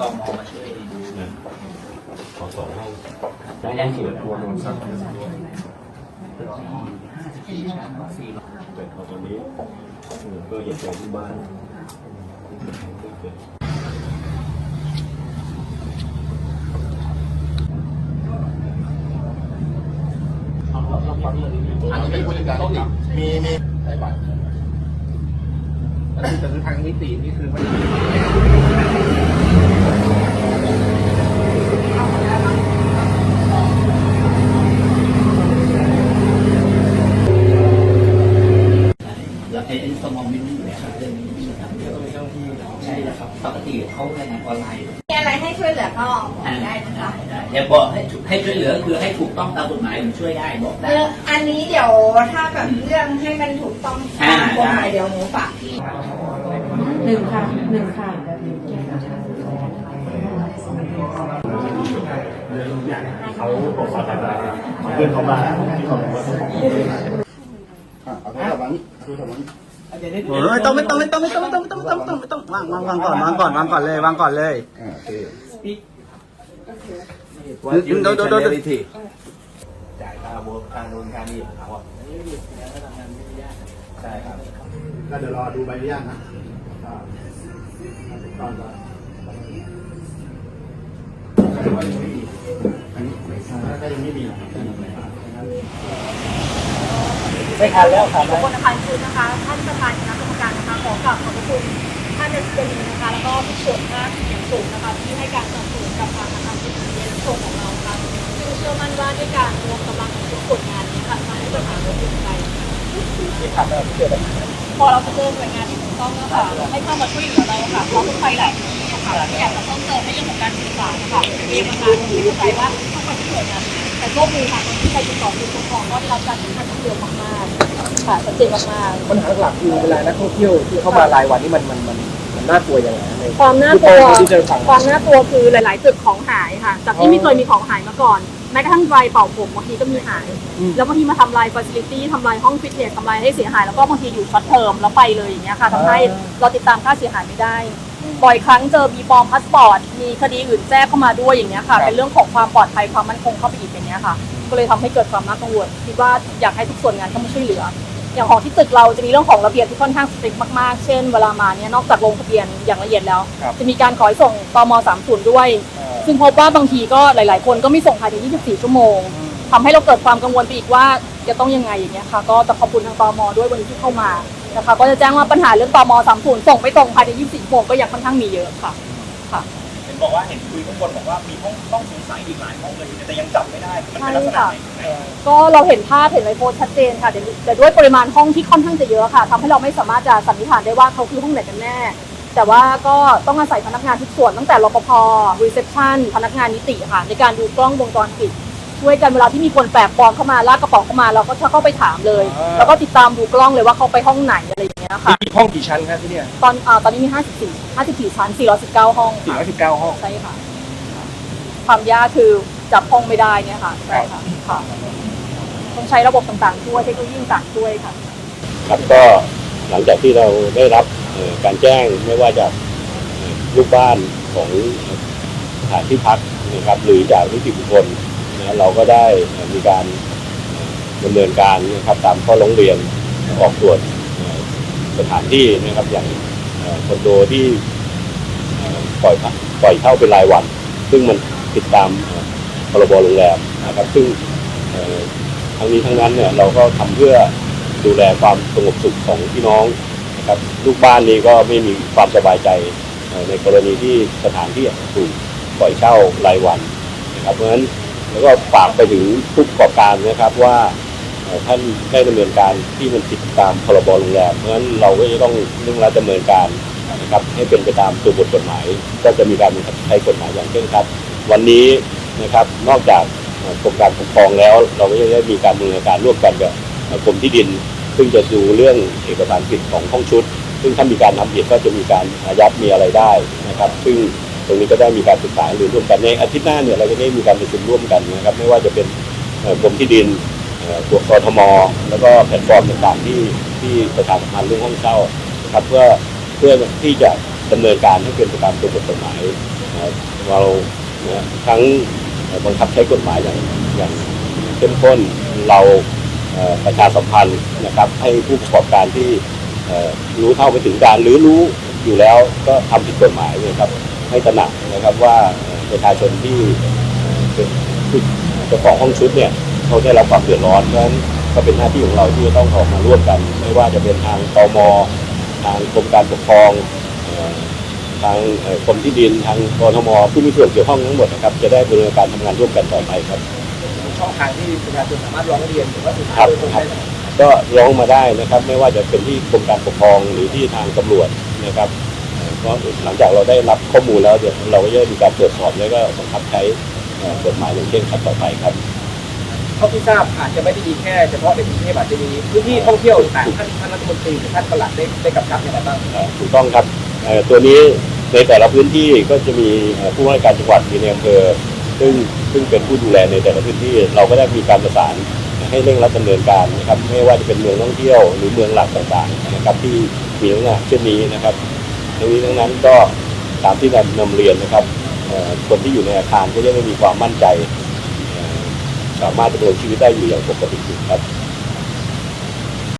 ตมองมาช่วยดูขอสองห้องไม่ได้ส่วนตัวโดนสักแต่ตอนนี้ก็อยากไปที่บ้านอันนี้เป็นบริการนิติมีมีใช้บัตรแต่คือทางนิตินี่คือไม่ได้ ไอ้ไอ้สมองมินนี่อยู่แล้วครับเรื่องนี้นะครับเดี๋ยวต้องไปเจ้าที่ใช่แล้วครับปกติเขารายงานออนไลน์มีอะไรให้ช่วยเหลือก็บอกได้นะคะอย่าบอกให้ให้ช่วยเหลือคือให้ถูกต้องตามกฎหมายผมช่วยได้บอกได้เรื่องอันนี้เดี๋ยวถ้าแบบเรื่องให้มันถูกต้องตามกฎหมายเดี๋ยวหนูฝากพี่หนึ่งค่ะหนึ่งค่ะ เขาบอกว่าอะไรเพื่อนเขามาที่เขาบอกว่าอะเอาโทรศัพท์วางนี่โทรศัพท์วางนี่โอ้ยต้องไม่ต้องไม่ต้องไม่ต้องไม่ต้องไม่ต้องไม่ต้องไม่ต้องวางวางวางก่อนวางก่อนวางก่อนเลยวางก่อนเลยอ่าโอเคดูดูดูดูดูจ่ายค่าโบกค่านู้นค่านี้ของเขาอะใช่ครับก็เดี๋ยวรอดูใบอนุญาตนะอ่าตอนก่อน ก็ยังไม่มีหรอกครับไม่ทันแล้วครับขอบคุณนะคะคือนะคะ ท่านประธานคณะกรรมการนะคะขอกราบขอบพระคุณท่านเดชนีนะคะแล้วก็ทุกส่วนภาคอย่างสูงนะคะที่ให้การสนับสนุนกับทางอาคารที่ดีเอสโซของเราค่ะซึ่งเชื่อมั่นว่าด้วยการรวมกำลังของทุกส่วนงานนี้ค่ะมาให้ปัญหาลดลงไปที่ทำแล้วเกิดอะไรขึ้นพอเราจะเจอหน่วยงานที่ถูกต้องแล้วค่ะให้เข้ามาช่วยเหลือเราค่ะเพราะทุกภัยหลายที่ค่ะที่อยากจะเพิ่มเติมให้เรื่องของการสื่อสารนะคะมีปัญหาที่เข้าใจว่า ต้องไปที่หน่วยงานแต่โชคดีค่ะตอนที่ไปติดต่อคือปกครองก็ได้รับการช่วยเหลือเร็วมากๆค่ะชัดเจนมากๆปัญหาหลักคือเวลานักท่องเที่ยวที่เข้ามารายวันนี่มันมันมันมันน่ากลัวยังไงในความน่ากลัวที่เจอฝั่งความน่ากลัวคือหลาย ๆ จุดของหายค่ะจากที่ไม่เคยมีของหายมาก่อนแม้กระทั่งไดรเป่าผมบางทีก็มีหายแล้วบางทีมาทำลายฟ a ซิลิตี้ทำลายห้องฟิตเนสทำลายให้เสียหาย แล้วก็บางทีอยู่ช็อตเทอมแล้วไปเลยอย่างเงี้ยค่ะทำให้เราติดตามค่าเสียหายไม่ได้ บ่อยครั้งเจอมีปลอมพาสปอร์ตมีคดีอื่นแทรกเข้ามาด้วยอย่างเงี้ยค่ะ เป็นเรื่องของความปลอดภัยความมั่นคงเข้าไปอีกอย่างเงี้ยค่ะ ก็เลยทำให้เกิดความน่ากังวลคิดว่าอยากให้ทุกส่วนงานเข้ามาช่วยเหลือ อย่างของที่ตึกเราจะมีเรื่องของระเบียบที่ค่อนข้างสตริกมากๆ เช่นเวลามาเนี่ยนอกจากลงทะเบียนอย่างละเอียดแล้ว จะมีการขอให้ส่งตม30ด้วย ซึ่งพบว่าบางทีก็หลาย ๆ คนก็ไม่ส่งภายใน24 ชั่วโมงทำให้เราเกิดความกังวลไปอีกว่าจะต้องยังไงอย่างเงี้ยค่ะ ก็จะขอบคุณทางตมด้วยวันนี้ที่เข้ามา นะคะ ก็จะแจ้งว่าปัญหาเรื่องตม30ส่งไม่ตรงภายใน 24ชั่วโมงก็ยังค่อนข้างมีเยอะค่ะค่ะ เห็นบอกว่าเห็นคุยข้างบนบอกว่ามีห้องต้องสงสัยอีกหลายห้องเลยแต่ยังจับไม่ได้มันเป็นลักษณะไหนก็เราเห็นภาพเห็นในโพสต์ชัดเจนค่ะแต่แต่ด้วยปริมาณห้องที่ค่อนข้างจะเยอะค่ะทำให้เราไม่สามารถจะสันนิษฐานได้ว่าเขาคือห้องไหนกันแน่ แต่ว่าก็ต้องอาศัยพนักงานทุกส่วนตั้งแต่รปภรีเซพชันพนักงานนิติค่ะ ในการดูกล้องวงจรปิด ช่วยกันเวลาที่มีคนแปลกปลอมเข้ามาลากกระเป๋าเข้ามาเราก็จะเข้าไปถามเลยแล้วก็ติดตามดูกล้องเลยว่าเขาไปห้องไหนอะไรอย่างเงี้ยค่ะ มีห้องกี่ชั้นครับที่เนี่ยตอนอ่าตอนนี้มี 54 54ชั้น 419 ห้องค่ะ419ห้อง ใช่ค่ะ ความยากคือจับห้องไม่ได้เนี่ยค่ะใช่ค่ะค่ะต้องใช้ระบบต่างๆช่วยเทคโนโลยีต่างๆช่วยค่ะ ครับก็หลังจากที่เราได้รับเอ่อการแจ้งไม่ว่าจากเอ่อลูกบ้านของสถานที่พักนะครับหรือจากนิติบุคคล นะเราก็ได้มีการดำเนินการนะครับตามข้อร้องเรียนออกตรวจสถานที่นะครับอย่างคอนโดที่เอ่อปล่อยปล่อยเช่าเป็นรายวัน ซึ่งมันติดตามพรบโรงแรมนะครับซึ่งทั้งนี้ทั้งนั้นเนี่ยเราก็ทำเพื่อดูแลความสงบสุขของพี่น้องนะครับลูกบ้านนี้ก็ไม่มีความสบายใจในกรณีที่สถานที่ถูกปล่อยเช่ารายวันนะครับเพราะฉะนั้น แล้วก็ฝากไปถึงผู้ประกอบการนะครับว่าท่านได้ดำเนินการที่มันผิดตามพรบโรงแรมเพราะฉะนั้นเราก็จะต้องเร่งรัดดำเนินการนะครับให้เป็นไปตามตัวบทกฎหมาย ก็จะมีการบังคับใช้กฎหมายอย่างเคร่งครัดวันนี้นะครับนอกจากกรมการปกครองแล้ว เราก็จะได้มีการดำเนินการร่วมกันกับกรมที่ดิน ซึ่งจะดูเรื่องเอกสารสิทธิ์ของห้องชุด ซึ่งถ้ามีการทำผิดก็จะมีการอายัดมีอะไรได้นะครับ ซึ่ง ตรงนี้ก็ได้มีการศึกษาหรือร่วมกันในอาทิตย์หน้าเนี่ยเราจะได้มีการประชุมร่วมกันนะครับ ไม่ว่าจะเป็นกรมที่ดินเอ่อตัวกทม แล้วก็แพลตฟอร์มต่างๆที่ที่ประชาสัมพันธ์เรื่องห้องเช่านะครับเพื่อเพื่อที่จะดำเนินการให้เป็นไปตามตัวบทกฎหมายนะครับเราทั้งบังคับใช้กฎหมายอย่างอย่างเข้มข้นเราประชาสัมพันธ์นะครับให้ผู้ประกอบการที่รู้เท่าไม่ถึงการหรือรู้อยู่แล้วก็ทำผิดกฎหมายเนี่ยครับ ให้ตระหนักนะครับว่าเอ่อประชาชนที่เอ่อเป็นผู้เจ้าของห้องชุดเนี่ยเขาได้รับความเดือดร้อนเพราะฉะนั้นก็เป็นหน้าที่ของเราที่จะต้องออกมาร่วมกัน ไม่ว่าจะเป็นทางตมทางกรมการปกครองเอ่อทางเอ่อกรมที่ดินทางกรทมผู้มีส่วนเกี่ยวข้องทั้งหมดนะครับจะได้ดำเนินการทำงานร่วมกันต่อไปครับช่องทางที่ประชาชนสามารถร้องเรียนหรือว่าสื่อสารครับโดยตรงครับได้ก็ร้องมาได้นะครับ ไม่ว่าจะเป็นที่กรมการปกครองหรือที่ทางตำรวจนะครับ เอ่อเพราะหลังจากเราได้รับข้อมูลแล้วเดี๋ยวเราก็จะมีการตรวจสอบแล้วก็บังคับใช้เอ่อกฎหมายอย่างเคร่งครัดต่อไปครับเท่าที่ทราบอาจจะไม่ได้มีแค่เฉพาะในกรุงเทพอาจจะมีพื้นที่ท่องเที่ยวต่างๆท่านท่านรัฐมนตรีหรือท่านปลัดได้ได้กำชับอย่างไรบ้างเอ่อถูกต้องครับเอ่อตัวนี้ในแต่ละพื้นที่ก็จะมีเอ่อผู้ว่าราชการจังหวัดมีในอำเภอซึ่งซึ่งเป็นผู้ดูแลในแต่ละพื้นที่เราก็ได้มีการประสานให้เร่งรัดดำเนินการนะครับไม่ว่าจะเป็นเมืองท่องเที่ยวหรือเมืองหลักต่างๆนะครับที่มีลักษณะเช่นนี้นะครับ ทั้งนี้ทั้งนั้นก็ตามที่นำนำเรียนนะครับคนที่อยู่ในอาคารก็ยังไม่มีความมั่นใจ สามารถดำเนินชีวิตได้อยู่อย่างปกติครับ